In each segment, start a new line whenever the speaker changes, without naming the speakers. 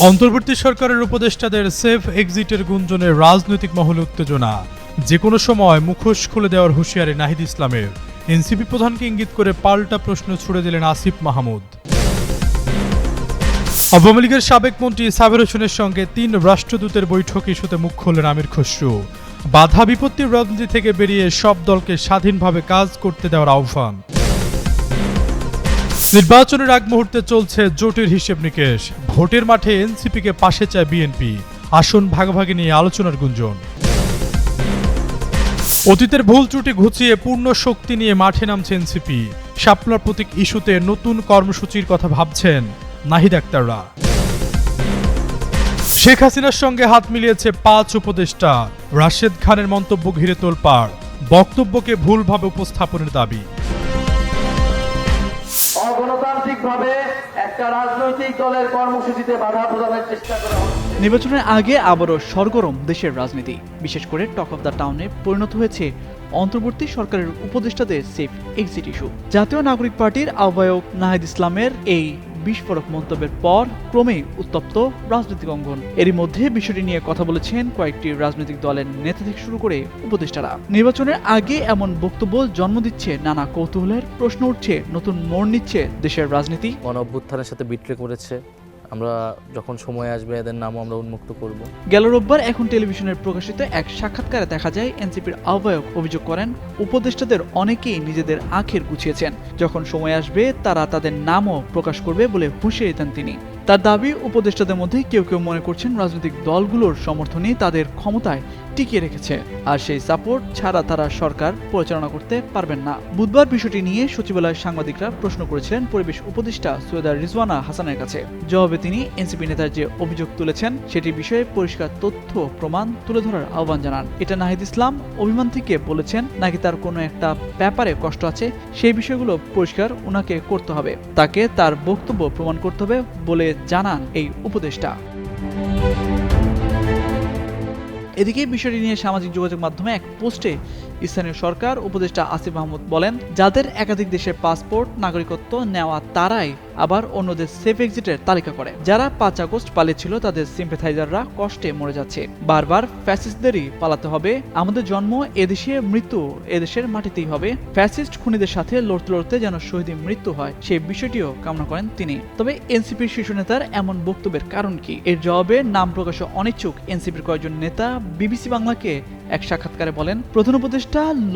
অন্তর্বর্তী সরকারের উপদেষ্টাদের সেফ এক্সিটের গুঞ্জনে রাজনৈতিক মহলে উত্তেজনা। যে কোনো সময় মুখোশ খুলে দেওয়ার হুঁশিয়ারি নাহিদ ইসলামের। এনসিপি প্রধানকে ইঙ্গিত করে পাল্টা প্রশ্ন ছুড়ে দিলেন আসিফ মাহমুদ। আওয়ামী লীগের সাবেক মন্ত্রী সাবের হোসেনের সঙ্গে তিন রাষ্ট্রদূতের বৈঠক ইস্যুতে মুখ খুললেন আমির খসরু। বাধা বিপত্তির রাজনীতি থেকে বেরিয়ে সব দলকে স্বাধীনভাবে কাজ করতে দেওয়ার আহ্বান। নির্বাচনের আগ মুহূর্তে চলছে জোটের হিসেব নিকেশ। ভোটের মাঠে এনসিপিকে পাশে চায় বিএনপি। আসন ভাগাভাগি নিয়ে আলোচনার গুঞ্জন। অতীতের ভুল ত্রুটি ঘুচিয়ে পূর্ণ শক্তি নিয়ে মাঠে নামছে এনসিপি। শাপলার প্রতীক ইস্যুতে নতুন কর্মসূচির কথা ভাবছেন নাহিদ আক্তাররা। শেখ হাসিনার সঙ্গে হাত মিলিয়েছে পাঁচ উপদেষ্টা। রাশেদ খানের মন্তব্য ঘিরে তোলপাড়। বক্তব্যকে ভুলভাবে উপস্থাপনের দাবি।
একটা রাজনৈতিক দলের কর্মসূচিতে বাধা প্রদানের চেষ্টা করা
নির্বাচনের আগে আবারও সরগরম দেশের রাজনীতি। বিশেষ করে টক অফ দ্য টাউনে পরিণত হয়েছে অন্তর্বর্তী সরকারের উপদেষ্টাদের সেফ এক্সিট ইস্যু জাতীয় নাগরিক পার্টির আহ্বায়ক নাহিদ ইসলামের এই বিস্ফোরক মন্তব্যের পর ক্রমেই উত্তপ্ত রাজনৈতিক অঙ্গন। এরই মধ্যে বিষয়টি নিয়ে কথা বলেছেন কয়েকটি রাজনৈতিক দলের নেতা থেকে শুরু করে উপদেষ্টারা। নির্বাচনের আগে এমন বক্তব্য জন্ম দিচ্ছে নানা কৌতূহলের, প্রশ্ন উঠছে, নতুন মোড় নিচ্ছে দেশের রাজনীতি।
গণ সাথে বিট্রে করেছে। আমরা যখন সময় আসবে এদের নামও আমরা উন্মুক্ত করব।
গেল রোববার এখন টেলিভিশনের প্রকাশিত এক সাক্ষাৎকারে দেখা যায়, এনসিপির আহ্বায়ক অভিযোগ করেন, উপদেষ্টাদের অনেকেই নিজেদের আখের গুছিয়েছেন। যখন সময় আসবে, তারা তাদের নামও প্রকাশ করবে বলে হুঁশিয়ারি দেন তিনি। তার দাবি, উপদেষ্টাদের মধ্যে কেউ কেউ মনে করছেন রাজনৈতিক দলগুলোর সমর্থনে তাদের ক্ষমতায় টিকিয়ে রেখেছে। আর সেই সাপোর্ট ছাড়া তারা সরকার পরিচালনা করতে পারবেন না। বুধবার বিষয়টি নিয়ে সচিবালয়ের সাংবাদিকরা প্রশ্ন করেছিলেন পরিবেশ উপদেষ্টা সৈয়দা রিজওয়ানা হাসানের কাছে। জবাবে তিনি এনসিপি নেতার যে অভিযোগ তুলেছেন সেটি বিষয়ে পরিষ্কার তথ্য প্রমাণ তুলে ধরার আহ্বান জানান। এটা নাহিদ ইসলাম অভিমান থেকে বলেছেন, নাকি তার কোনো একটা ব্যাপারে কষ্ট আছে, সেই বিষয়গুলো পরিষ্কার উনাকে করতে হবে। তাকে তার বক্তব্য প্রমাণ করতে হবে বলে জানান এই উপদেষ্টা। এদিকে বিষয়টি নিয়ে সামাজিক যোগাযোগ মাধ্যমে এক পোস্টে স্থানীয় সরকার উপদেষ্টা আসিফ মাহমুদ বলেন, যাদের একাধিক দেশের পাসপোর্ট, নাগরিকত্ব নেওয়া তারাই আবার অন্যদের সেফ এক্সিটের তালিকা করে। যারা পাঁচ আগস্ট পালিয়েছিল, তাদের সিম্পেথাইজাররা কষ্টে মরে যাচ্ছে। বারবার ফ্যাসিস্টদেরই পালাতে হবে। আমাদের জন্ম এদেশে, মৃত্যু এদেশের মাটিতেই হবে। ফ্যাসিস্ট খুনিদের সাথে লড়তে লড়তে যেন শহীদে মৃত্যু হয় সেই বিষয়টিও কামনা করেন তিনি। তবে এনসিপির শীর্ষ নেতার এমন বক্তব্যের কারণ কি? এর জবাবে নাম প্রকাশে অনিচ্ছুক। এনসিপির কয়েকজন নেতা বিবিসি বাংলাকে এক সাক্ষাৎকারে বলেন, প্রধান উপদেষ্টা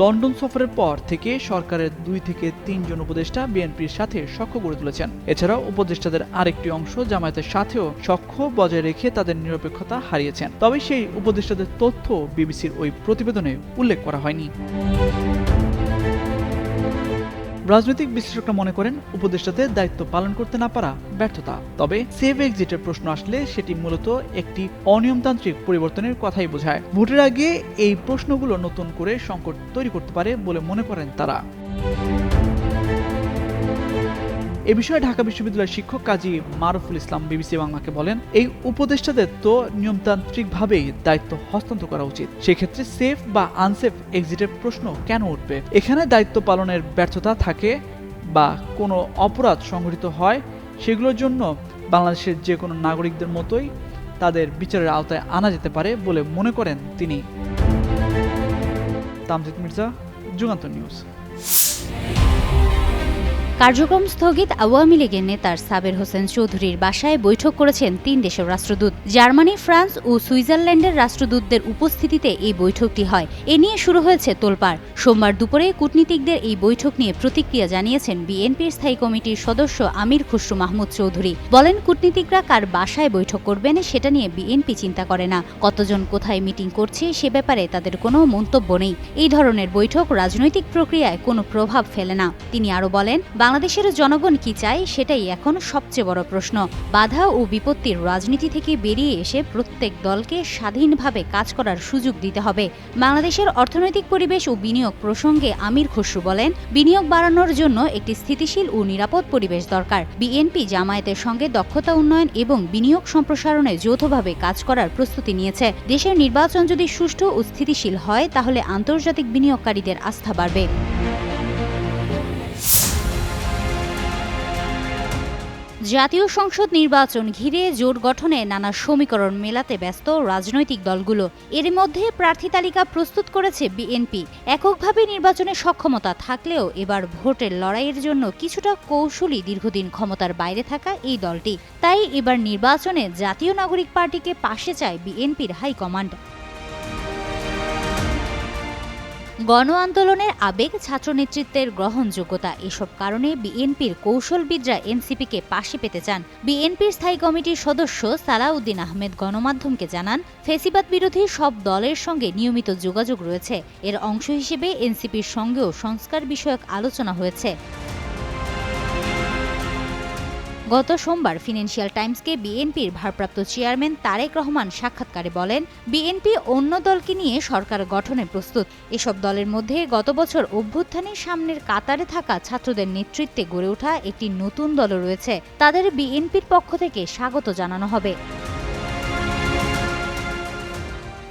লন্ডন সফরের পর থেকে সরকারের দুই থেকে তিনজন উপদেষ্টা বিএনপির সাথে সখ্য গড়ে তুলেছেন। এছাড়াও উপদেষ্টাদের আরেকটি অংশ জামায়াতের সাথেও সখ্য বজায় রেখে তাদের নিরপেক্ষতা হারিয়েছেন। তবে সেই উপদেষ্টাদের তথ্য বিবিসির ওই প্রতিবেদনে উল্লেখ করা হয়নি। রাজনৈতিক বিশ্লেষকরা মনে করেন উপদেষ্টাদের দায়িত্ব পালন করতে না পারা ব্যর্থতা। তবে সেভ এক্সিটের প্রশ্ন আসলে সেটি মূলত একটি অনিয়মতান্ত্রিক পরিবর্তনের কথাই বোঝায়। ভোটের আগে এই প্রশ্নগুলো নতুন করে সংকট তৈরি করতে পারে বলে মনে করেন তারা। এ বিষয়ে ঢাকা বিশ্ববিদ্যালয়ের শিক্ষক কাজী মারুফুল ইসলাম বিবিসি বাংলাকে বলেন, এই উপদেষ্টাদের তো নিয়মতান্ত্রিকভাবেই দায়িত্ব হস্তান্তর করা উচিত। সেক্ষেত্রে সেফ বা আনসেফ এক্সিটের প্রশ্ন কেন উঠবে? এখানে দায়িত্ব পালনের ব্যর্থতা থাকে বা কোনো অপরাধ সংঘটিত হয়, সেগুলোর জন্য বাংলাদেশের যে কোনো নাগরিকদের মতোই তাদের বিচারের আওতায় আনা যেতে পারে বলে মনে করেন তিনি। তামজিদ মির্জা, যুগান্তর নিউজ।
কার্যক্রম স্থগিত আওয়ামী লীগের নেতার সাবের হোসেন চৌধুরীর বাসায় বৈঠক করেছেন তিন দেশের রাষ্ট্রদূত। জার্মানি, ফ্রান্স ও সুইজারল্যান্ডের রাষ্ট্রদূতদের উপস্থিতিতে এই বৈঠকটি হয়। এ নিয়ে শুরু হয়েছে তোলপাড়। সোমবার দুপুরে কূটনীতিকদের এই বৈঠক নিয়ে প্রতিক্রিয়া জানিয়েছেন বিএনপির স্থায়ী কমিটির সদস্য আমির খুসরু মাহমুদ চৌধুরী। বলেন, কূটনীতিকরা কার বাসায় বৈঠক করবেন সেটা নিয়ে বিএনপি চিন্তা করে না। কতজন কোথায় মিটিং করছে সে ব্যাপারে তাদের কোনো মন্তব্য নেই। এই ধরনের বৈঠক রাজনৈতিক প্রক্রিয়ায় কোনো প্রভাব ফেলে না। তিনি আরও বলেন বাংলাদেশের জনগণ কি চায় সেটাই এখন সবচেয়ে বড় প্রশ্ন। বাধা ও বিপত্তির রাজনীতি থেকে বেরিয়ে এসে প্রত্যেক দলকে স্বাধীনভাবে কাজ করার সুযোগ দিতে হবে। বাংলাদেশের অর্থনৈতিক পরিবেশ ও বিনিয়োগ প্রসঙ্গে আমির খসরু বলেন, বিনিয়োগ বাড়ানোর জন্য একটি স্থিতিশীল ও নিরাপদ পরিবেশ দরকার। বিএনপি জামায়াতের সঙ্গে দক্ষতা উন্নয়ন এবং বিনিয়োগ সম্প্রসারণে যৌথভাবে কাজ করার প্রস্তুতি নিয়েছে। দেশের নির্বাচন যদি সুষ্ঠু ও স্থিতিশীল হয়, তাহলে আন্তর্জাতিক বিনিয়োগকারীদের আস্থা বাড়বে। জাতীয় সংসদ নির্বাচন ঘিরে জোট গঠনে নানা সমীকরণ মেলাতে ব্যস্ত রাজনৈতিক দলগুলো। এর মধ্যে প্রার্থী তালিকা প্রস্তুত করেছে বিএনপি। এককভাবে নির্বাচনে সক্ষমতা থাকলেও এবার ভোটের লড়াইয়ের জন্য কিছুটা কৌশলী দীর্ঘদিন ক্ষমতার বাইরে থাকা এই দলটি। তাই এবার নির্বাচনে জাতীয় নাগরিক পার্টিকে পাশে চায় বিএনপির হাইকমান্ড। গণ আন্দোলনের আবেগ ছাত্র নেতৃত্বের গ্রহণযোগ্যতা, এসব কারণে বিএনপির কৌশলবিদরা এনসিপিকে পাশে পেতে চান। বিএনপির স্থায়ী কমিটির সদস্য সালাউদ্দিন আহমেদ গণমাধ্যমকে জানান, ফেসিবাদ বিরোধী সব দলের সঙ্গে নিয়মিত যোগাযোগ রয়েছে। এর অংশ হিসেবে এনসিপির সঙ্গেও সংস্কার বিষয়ক আলোচনা হয়েছে। গত সোমবার ফিনান্সিয়াল টাইমসকে বিএনপির ভারপ্রাপ্ত চেয়ারম্যান তারেক রহমান সাক্ষাৎকারে বলেন, বিএনপি অন্য দলকে নিয়ে সরকার গঠনে প্রস্তুত। এসব দলের মধ্যে গত বছর অভ্যুত্থানের সামনের কাতারে থাকা ছাত্রদের নেতৃত্বে গড়ে ওঠা একটি নতুন দল রয়েছে। তাদের বিএনপির পক্ষ থেকে স্বাগত জানানো হবে।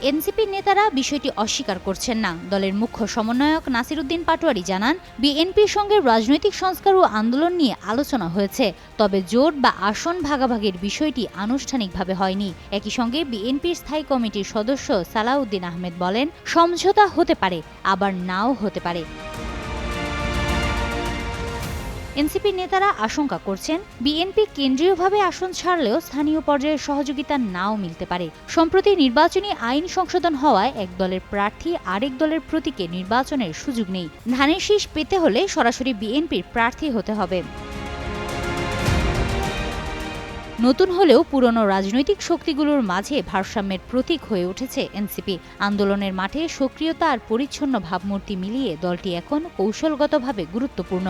এনসিপির নেতারা বিষয়টি অস্বীকার করছেন না। দলের মুখ্য সমন্বয়ক নাসিরুদ্দিন পাটোয়ারি জানান, বিএনপির সঙ্গে রাজনৈতিক সংস্কার ও আন্দোলন নিয়ে আলোচনা হয়েছে, তবে জোট বা আসন ভাগাভাগির বিষয়টি আনুষ্ঠানিকভাবে হয়নি। একই সঙ্গে বিএনপির স্থায়ী কমিটির সদস্য সালাউদ্দিন আহমেদ বলেন, সমঝোতা হতে পারে, আবার নাও হতে পারে। এনসিপি নেতারা আশঙ্কা করছেন, বিএনপি কেন্দ্রীয়ভাবে আসন ছাড়লেও স্থানীয় পর্যায়ে সহযোগিতা নাও মিলতে পারে। সম্প্রতি নির্বাচনী আইন সংশোধন হওয়ায় এক দলের প্রার্থী আরেক দলের প্রতীকে নির্বাচনের সুযোগ নেই। ধানের শীষ পেতে হলে সরাসরি বিএনপির প্রার্থী হতে হবে। নতুন হলেও পুরনো রাজনৈতিক শক্তিগুলোর মাঝে ভারসাম্যের প্রতীক হয়ে উঠেছে এনসিপি। আন্দোলনের মাঠে সক্রিয়তা আর পরিচ্ছন্ন ভাবমূর্তি মিলিয়ে দলটি এখন কৌশলগতভাবে গুরুত্বপূর্ণ।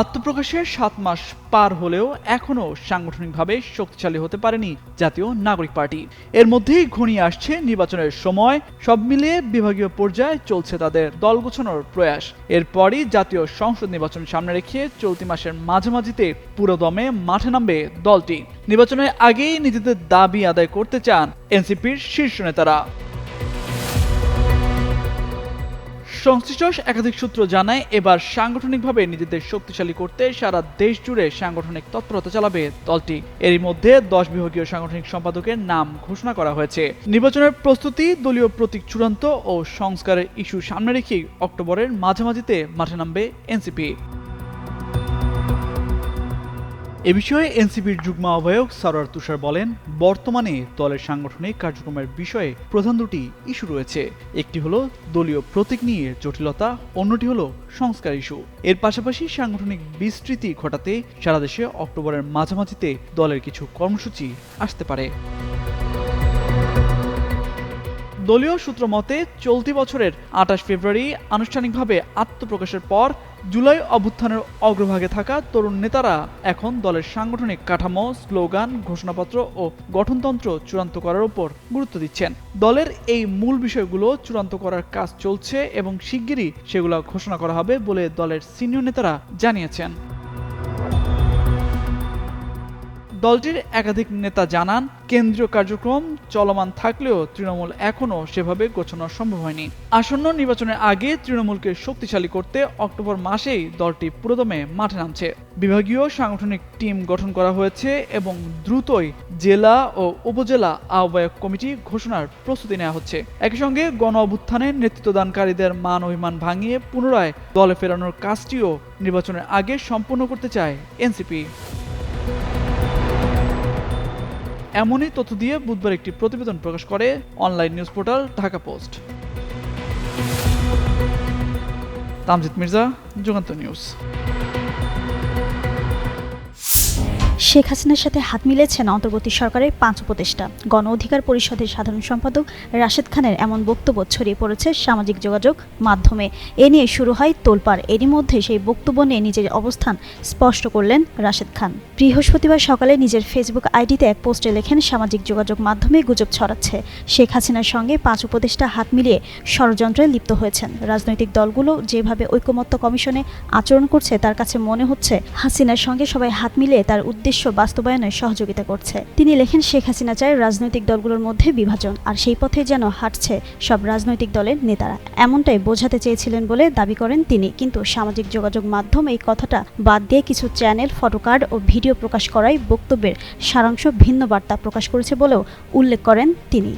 আত্মপ্রকাশের সাত মাস পার হলেও এখনও সাংগঠনিকভাবে শক্তিশালী হতে পারেনি জাতীয় নাগরিক পার্টি। এর মধ্যেই ঘনিয়ে আসছে নির্বাচনের সময়, সব মিলিয়ে বিভাগীয় পর্যায়ে চলছে তাদের দল গোছানোর প্রয়াস। এরপরই জাতীয় সংসদ নির্বাচন সামনে রেখে চলতি মাসের মাঝামাঝিতে পুরোদমে মাঠে নামবে দলটি। নির্বাচনের আগেই নিজেদের দাবি আদায় করতে চান এনসিপির শীর্ষ নেতারা। সংশ্লিষ্ট একাধিক সূত্র জানায়, এবার সাংগঠনিকভাবে নিজেদের শক্তিশালী করতে সারা দেশ জুড়ে সাংগঠনিক তৎপরতা চালাবে দলটি। এরই মধ্যে দশ বিভাগীয় সাংগঠনিক সম্পাদকের নাম ঘোষণা করা হয়েছে। নির্বাচনের প্রস্তুতি, দলীয় প্রতীক চূড়ান্ত ও সংস্কারের ইস্যু সামনে রেখেই অক্টোবরের মাঝামাঝিতে মাঠে নামবে এনসিপি। এ বিষয়ে এনসিপির যুগ্ম আহ্বায়ক সরোয়ার তুষার বলেন, বর্তমানে দলের সাংগঠনিক কার্যক্রমের বিষয়ে প্রধান দুটি ইস্যু রয়েছে। একটি হলো দলীয় প্রতীক নিয়ে জটিলতা, অন্যটি হলো সংস্কার ইস্যু। এর পাশাপাশি সাংগঠনিক বিস্তৃতি ঘটাতে সারা দেশে অক্টোবরের মাঝামাঝিতে দলের কিছু কর্মসূচি আসতে পারে। দলীয় সূত্র মতে, চলতি বছরের আঠাশ ফেব্রুয়ারি আনুষ্ঠানিকভাবে আত্মপ্রকাশের পর জুলাই অভ্যুত্থানের অগ্রভাগে থাকা তরুণ নেতারা এখন দলের সাংগঠনিক কাঠামো, স্লোগান, ঘোষণাপত্র ও গঠনতন্ত্র চূড়ান্ত করার উপর গুরুত্ব দিচ্ছেন। দলের এই মূল বিষয়গুলো চূড়ান্ত করার কাজ চলছে এবং শিগগিরই সেগুলো ঘোষণা করা হবে বলে দলের সিনিয়র নেতারা জানিয়েছেন। দলটির একাধিক নেতা জানান, কেন্দ্রীয় কার্যক্রম চলমান থাকলেও তৃণমূল এখনও সেভাবে গোছানো সম্ভব হয়নি। আসন্ন নির্বাচনের আগে তৃণমূলকে শক্তিশালী করতে অক্টোবর মাসেই দলটি পুরোদমে মাঠে নামছে। বিভাগীয় সাংগঠনিক টিম গঠন করা হয়েছে এবং দ্রুতই জেলা ও উপজেলা আহ্বায়ক কমিটি ঘোষণার প্রস্তুতি নেওয়া হচ্ছে। একই সঙ্গে গণ অভ্যুত্থানের নেতৃত্বদানকারীদের মান অভিমান ভাঙিয়ে পুনরায় দলে ফেরানোর কাজটিও নির্বাচনের আগে সম্পূর্ণ করতে চায় এনসিপি। এমনই তথ্য দিয়ে বুধবার একটি প্রতিবেদন প্রকাশ করে online news portal Dhaka post. Tamjid Mirza, Juganta news.
Sheikh হাসিনার সাথে হাত মিলেছেন অন্তর্বর্তী সরকারের পাঁচ উপদেষ্টা। গণ অধিকার পরিষদের সাধারণ সম্পাদক রাশেদ খানের এমন বক্তব্য ছড়িয়ে পড়েছে সামাজিক যোগাযোগ মাধ্যমে। এ নিয়ে শুরু হয় তোলপাড়। এরই মধ্যে সেই বক্তব্য নিয়ে নিজের অবস্থান স্পষ্ট করলেন রাশেদ খান। বৃহস্পতিবার সকালে নিজের ফেসবুক আইডিতে এক পোস্টে লেখেন, সামাজিক যোগাযোগ মাধ্যমে গুজব ছড়াচ্ছে। শেখ হাসিনার সঙ্গে পাঁচ উপদেষ্টা হাত মিলিয়ে ষড়যন্ত্রে লিপ্ত হয়েছেন। রাজনৈতিক দলগুলো যেভাবে ঐকমত্য কমিশনে আচরণ করছে, তার কাছে মনে হচ্ছে হাসিনার সঙ্গে সবাই হাত মিলিয়ে তার উদ্দেশ্য উদ্দেশ্য বাস্তবায়নে সহযোগিতা করছে। তিনি লেখেন, শেখ হাসিনা চায় রাজনৈতিক দলগুলোর মধ্যে বিভাজন, আর সেই পথে যেন হাঁটছে সব রাজনৈতিক দলের নেতারা। এমনটাই বোঝাতে চেয়েছিলেন বলে দাবি করেন তিনি। কিন্তু সামাজিক যোগাযোগ মাধ্যম এই কথাটা বাদ দিয়ে কিছু চ্যানেল, ফটোকার্ড ও ভিডিও প্রকাশ করায় বক্তব্যের সারাংশ ভিন্ন বার্তা প্রকাশ করেছে বলেও উল্লেখ করেন তিনি।